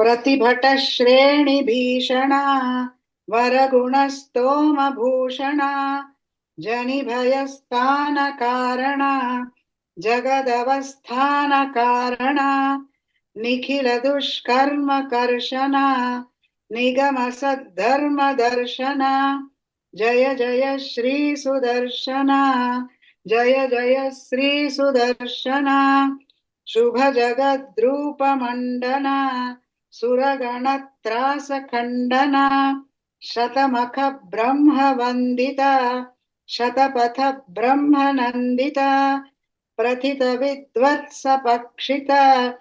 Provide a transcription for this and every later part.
प्रतिभटश्रेणिभीषणा वरगुणस्तोमभूषणा जनिभयस्थानकारणा जगदवस्थानकारणा निखिलदुष्कर्मकर्षणा निगमसद्धर्मदर्शना जय जय श्रीसुदर्शना जय जय श्रीसुदर्शना शुभजगद्रूपमण्डना सुरगणत्रासखण्डना शतमख ब्रह्मवन्दिता शतपथ ब्रह्मनन्दिता प्रथितविद्वत्सपक्षिता,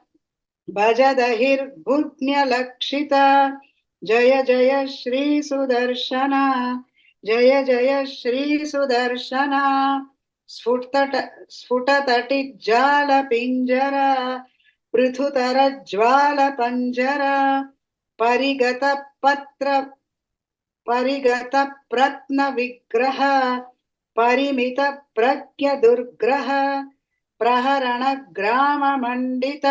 भजदहिर्भुज्ञलक्षिता। जय जय श्रीसुदर्शना, जय जय श्रीसुदर्शना। स्फुटत स्फुटतटिज्जालपिञ्जरा पृथुतरज्वालपञ्जरा परिगतपत्र परिगतप्रत्नविग्रह परिमितप्रज्ञदुर्ग्रह प्रहरणग्राममण्डित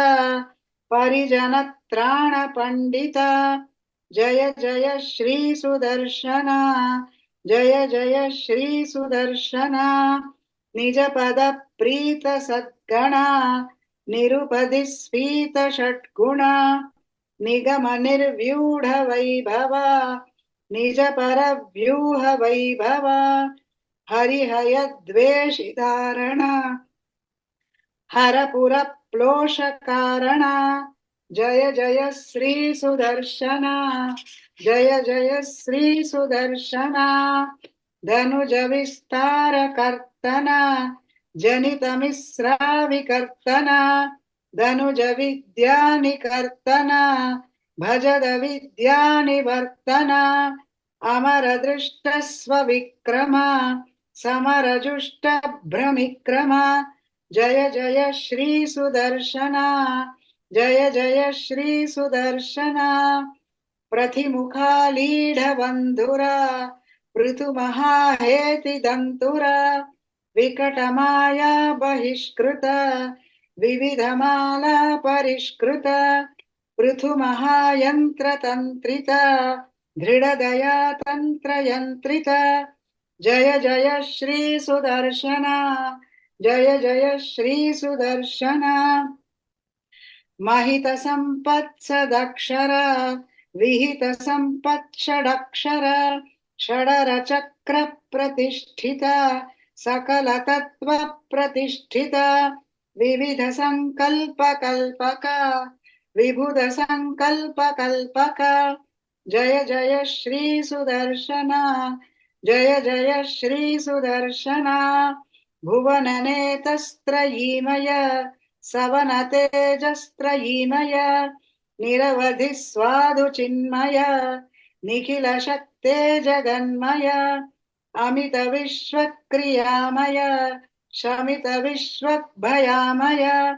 परिजनत्राणपण्डित जय जय श्रीसुदर्शना जय जय श्रीसुदर्शना निजपदप्रीतसद्गणा निरुपधि स्फीतषट्गुणा निगमनिर्व्यूढवैभव, निजपरव्यूहवैभव, हरिहयद्वेषितारणा, हरपुरप्लोषकारणा, जय जय श्रीसुदर्शना, जय जय श्री सुदर्शना धनुज विस्तार धनुजविस्तारकर्तना जनितमिश्राविकर्तना धनुजविद्यानिकर्तना भजदविद्यानिवर्तना अमरदृष्टस्वविक्रमा समरजुष्टभ्रमिक्रमा जय जय श्रीसुदर्शना जय जय श्रीसुदर्शना प्रतिमुखालीढबन्धुरा पृथुमहाहेतिदन्तुरा विकटमाया बहिष्कृत, विविधमाला परिष्कृत, पृथुमहायन्त्रतन्त्रित दृढदया तन्त्रयन्त्रित जय जय श्रीसुदर्शना जय जय श्री सुदर्शन। महित श्रीसुदर्शना महितसम्पत्सदक्षर विहितसम्पत्षडक्षर षडरचक्रप्रतिष्ठित। सकलतत्त्वप्रतिष्ठित, विविधसङ्कल्पकल्पक, विबुधसङ्कल्पकल्पक। जय जय श्रीसुदर्शना जय जय श्रीसुदर्शना भुवननेतस्त्रयीमय, सवनतेजस्त्रयीमय निरवधि स्वादुचिन्मय निखिलशक्ते जगन्मय अमितविश्वक्रियामय शमितविश्वभयामय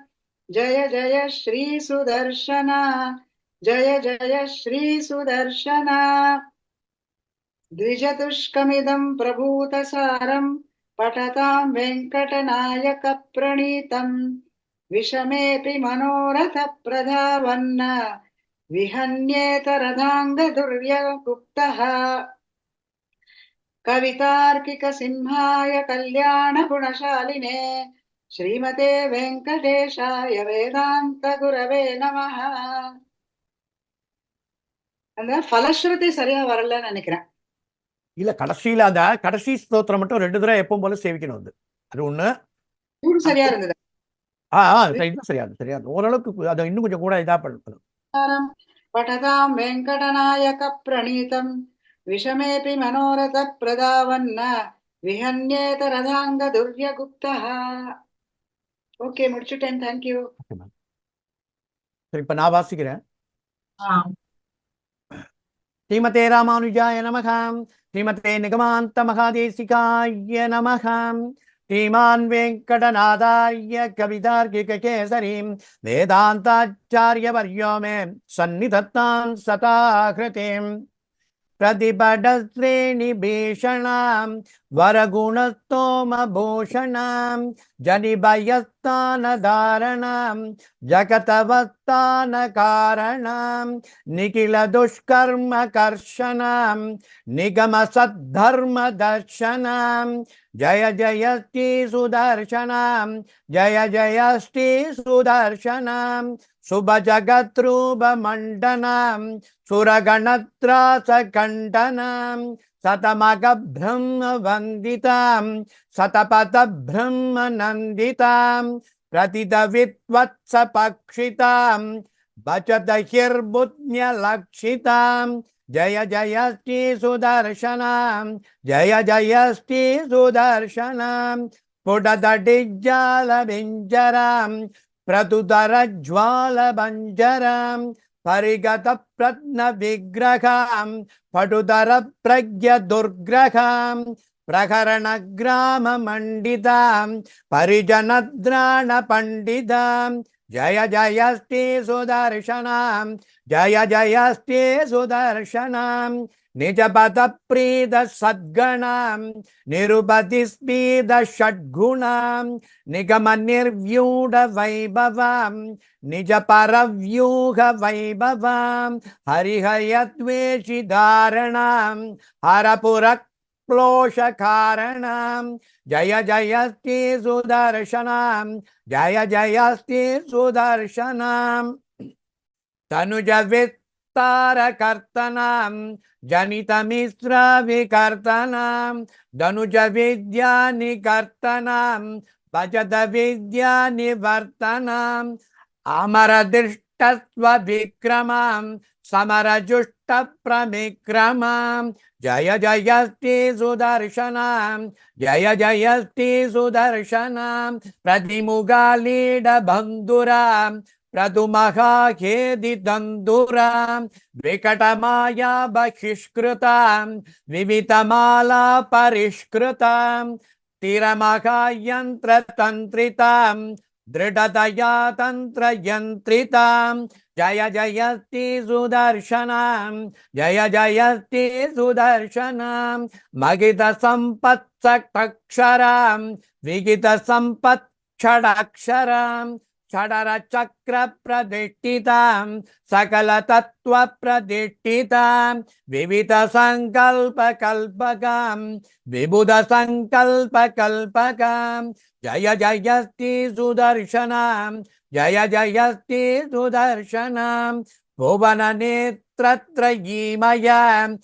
जय जय श्रीसुदर्शना, जय जय श्रीसुदर्शना। द्विजतुष्कमिदं प्रभूतसारम् पठतां वेङ्कटनायकप्रणीतम्। विषमेऽपि मनोरथप्रधावन्न विहन्येतरथाङ्गदुर्यगुप्तः कवितार्किकसिंहाय कल्याणगुणशालिने श्रीमते வெங்கடேஷாய வேதாந்த குரவே நமஹ அந்த ஃபலஸ்ருதி சரியா வரலன்னு நினைக்கிறேன் இல்ல கடைசியில அந்த கடைசி ஸ்தோத்திரம் மட்டும் ரெண்டு தடவை எப்பவும் போல சேவிக்கணும் வந்து அது ஒண்ணு ஊர் சரியா இருந்தது ஆ ஆ இன்னும் சரியா இருக்கு, சரியா இருக்கு. ஓரளவுக்கு அதை இன்னும் கொஞ்சம் கூட இதா பண்ணணும் पठतां वेङ्कटनायकप्रणीतम् विषमेऽपि मनोरथप्रदावन्न विहन्येत रथाङ्गदुर्यगुप्तः ஓகே முடிச்சுட்டேன் தேங்க்யூ சரி இப்ப நான் வாசிக்கிறேன் ஸ்ரீமதே ராமானுஜாய நமகாம் ஸ்ரீமதே நிகமாந்த மகாதேசிகாய நமகாம் श्रीमान् वेङ्कटनाथार्य कवितार्किककेसरीं वेदान्ताचार्यवर्यो मे सन्निधत्तां सताकृतिम् प्रतिपडश्रेणिभीषणां वरगुणस्तोमभूषणां जनिभयस्थानधारणां जगतवस्थानकाరణां निखिलदुष्कर्मकर्षणां निगमसद्धर्मदर्शनां जय जय श्री सुदर्शनां जय जय श्री सुदर्शनां शुभजगद्रूपमण्डनां सुरगणत्रासकण्डनां शतमगब्रह्मवन्दितां शतपथब्रह्मनन्दितां प्रतिदवित्वत्सपक्षितां बचदहिर्बुद्ध्यलक्षितां जय जय श्री सुदर्शनां जय जय श्री दुर्ग्रह प्रकरण ग्राम परिगतप्रत्नविग्रहां परिजन प्रकरणग्राममण्डितां परिजनद्राणपण्डितां जय जय श्री सुदर्शन जय जय श्री सुदर्शनां निजपदप्रीद सद्गणां निरुपतिस्पीद षड्गुणां निगमनिर्व्यूढ वैभवां निज परव्यूह वैभवां हरिहयद्वेषिधारणां हरपुरक्लोशकारणं जय जय श्री सुदर्शनां जय जय श्री सुदर्शनां विस्तारकर्तनां जनितमिश्रविकर्तनां धनुज विद्यानिकर्तनां भजत विद्यानिवर्तनाम् अमरदृष्टस्वविक्रमां समरजुष्टप्रमिक्रमां जय जय श्री सुदर्शनां जय जय श्री सुदर्शनां प्रतिमुगालीडबन्धुरां प्रदुमहाखेदिदन्दुरां विकटमाया बहिष्कृतां विवितमाला परिष्कृतां तिरमहायन्त्रतन्त्रितां दृढतया तन्त्रयन्त्रितां जय जय श्री सुदर्शनां, जय जय श्री सुदर्शनां मगितसम्पत्सक्तक्षरां विगितसम्पत्षडक्षरां षडरचक्रप्रदिष्टितां सकलतत्त्वप्रदिष्टितां विविधसङ्कल्पकल्पकां विबुधसङ्कल्पकल्पकां। जय जय श्री सुदर्शनां जय जय श्री सुदर्शनां। भुवननेत्रत्रयीमयां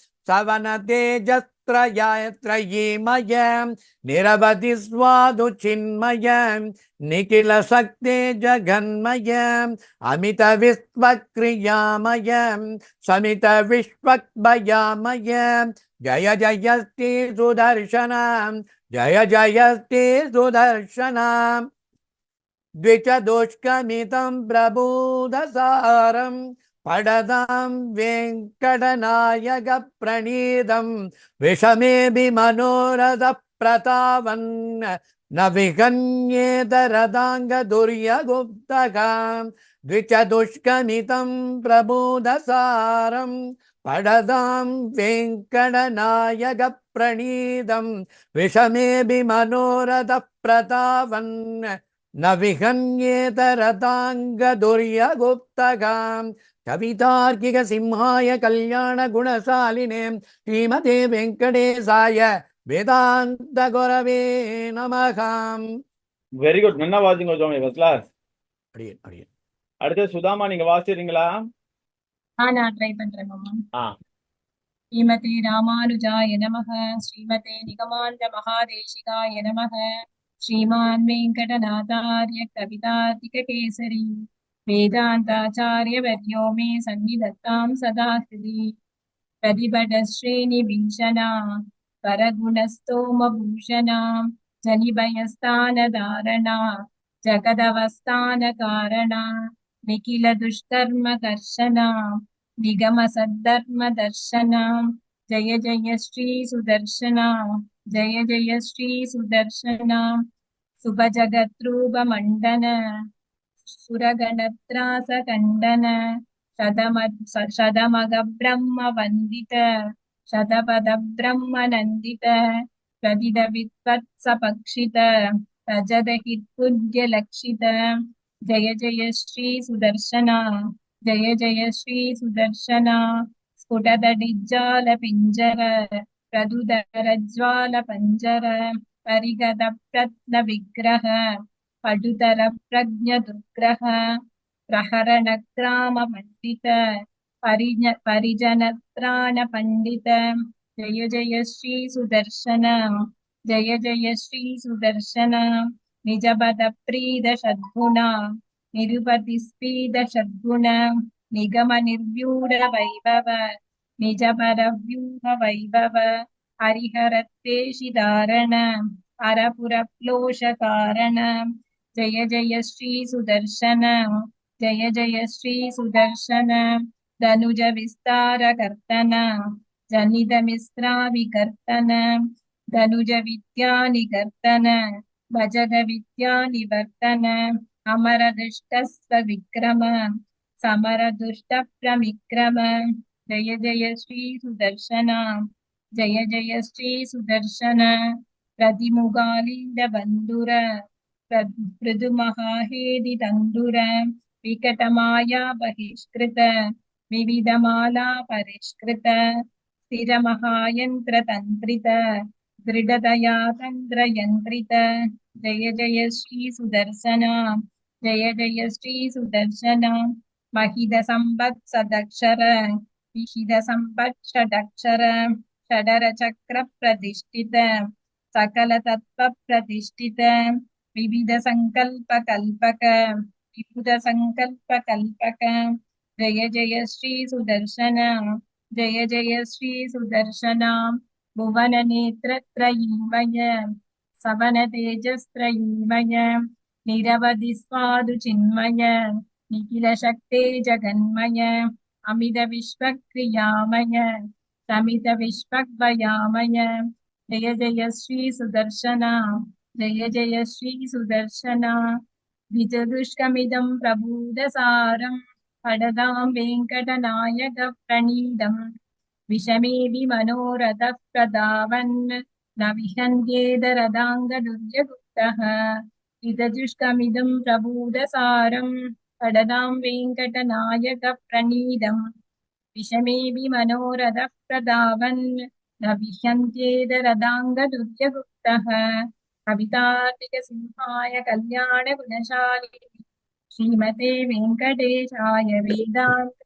निरवधि स्वादुचिन्मयं निखिलशक्ते जगन्मयम् अमितविश्वक्रियामयं समितविश्वक्भयामयं जय जय श्री सुदर्शनां जय जय श्री सुदर्शनां द्विचदुष्कमितं प्रबोधसारं पडदां वेङ्कटनायकप्रणीतं विषमेऽपि मनोरथप्रतावन् न विहन्येतरदाङ्गदुर्यगुप्तकां द्विचदुष्कमितं प्रबोधसारं पडदां वेङ्कटनायकप्रणीतं विषमेऽपि मनोरथप्रतावन् न கவிதார்க்கிக சிம்ஹாய கல்யாண குணசாலினே ஸ்ரீமதே வெங்கடேசாய வேதாந்த குரவே நமகாம் வெரி குட் நல்லா வாசிங்க சுவாமி ஃபர்ஸ்ட் கிளாஸ் அடியேன் அடுத்து சுதாமா நீங்க வாசிக்கிறீங்களா? ஆ நான் ட்ரை பண்றேன் மாமா. ஆ. ஸ்ரீமதே ராமானுஜாய நமக ஸ்ரீமதே நிகமாந்த மகாதேசிகாய நமக ஸ்ரீமான் வெங்கடநாதாரிய கவிதாதிக கேசரி. वेदान्ताचार्यवर्यो मे सन्निधत्तां सदा हृदि प्रतिभटश्रेणिभीषणा परगुणस्तोमभूषणा, जनिभयस्थानधारणा, जगदवस्थानकारणा निखिलदुष्कर्मकर्षणा निगमसद्धर्मदर्शना, जय जय श्री सुदर्शना जय जय श्री सुदर्शना सुरगणत्रासकण्डन शतम शतमगब्रह्मवन्दित, शतपदब्रह्मनन्दित प्रदिदविद्वत्सपक्षित रजतहित्पुज्यलक्षित जय जय श्री सुदर्शना जय जय श्री सुदर्शना स्फुटदडिज्जालपिञ्जर, प्रदुदरज्ज्वालपञ्जर, परिगतप्रत्नविग्रह। पटुतरप्रज्ञदुर्ग्रह प्रहरणग्रामपण्डित परिज, परिजनत्राणपण्डित। जय जय श्री सुदर्शन। जय जय श्री सुदर्शन। निजपदप्रीद षद्गुणा निरुपतिस्पीद षद्गुण निगमनिर्व्यूढ जय जय श्री सुदर्शन, जय जय श्री सुदर्शन। धनुज विस्तार कर्तन, जनित मिश्रा जनितमिस्राविकर्तन धनुज विद्यानिकर्तन भजद विद्यानिवर्तन अमरदुष्टस्व विक्रम समरदुष्टप्रमिक्रम जय जय श्री सुदर्शन, जय जय श्री सुदर्शन। प्रतिमुगालिन्दबन्धुर मृदुमहाहेदितन्दुर विकटमाया बहिष्कृत, विविधमाला परिष्कृत स्थिरमहायन्त्रतन्त्रित दृढतया तन्त्रयन्त्रित जय जय श्री सुदर्शन, जय जय श्री सुदर्शन। महिदसम्पत्सदक्षर विहिदसम्पत्षडक्षर षडरचक्रप्रतिष्ठित, सकलतत्त्वप्रतिष्ठित। विविधसङ्कल्पकल्पक विबुधसङ्कल्पकल्पक जय जय श्री सुदर्शन, जय जय श्री सुदर्शन। भुवननेत्रत्रयीमय सवनतेजस्त्रयीमय निरवधिस्वादुचिन्मय निखिलशक्ते जगन्मय अमितविश्वक्रियामय समितविश्वग्वयामय जय जय श्री सुदर्शन। जय जय श्री सुदर्शन द्विजदुष्कमिदं प्रभूदसारम् पडदां वेङ्कटनायकप्रणीतम् विषमेऽपि मनोरथः प्रधावन् न विहन्त्येदरदाङ्गदुर्यगुप्तः द्विजदुष्कमिदं प्रभूदसारम् पडदां वेङ्कटनायकप्रणीतम् विषमेऽपि मनोरथः प्रधावन् न కవితార్తిక సింహాయ కళ్యాణ గుణశాలిని. శ్రీమతే వెంకటేశాయ వేదాంత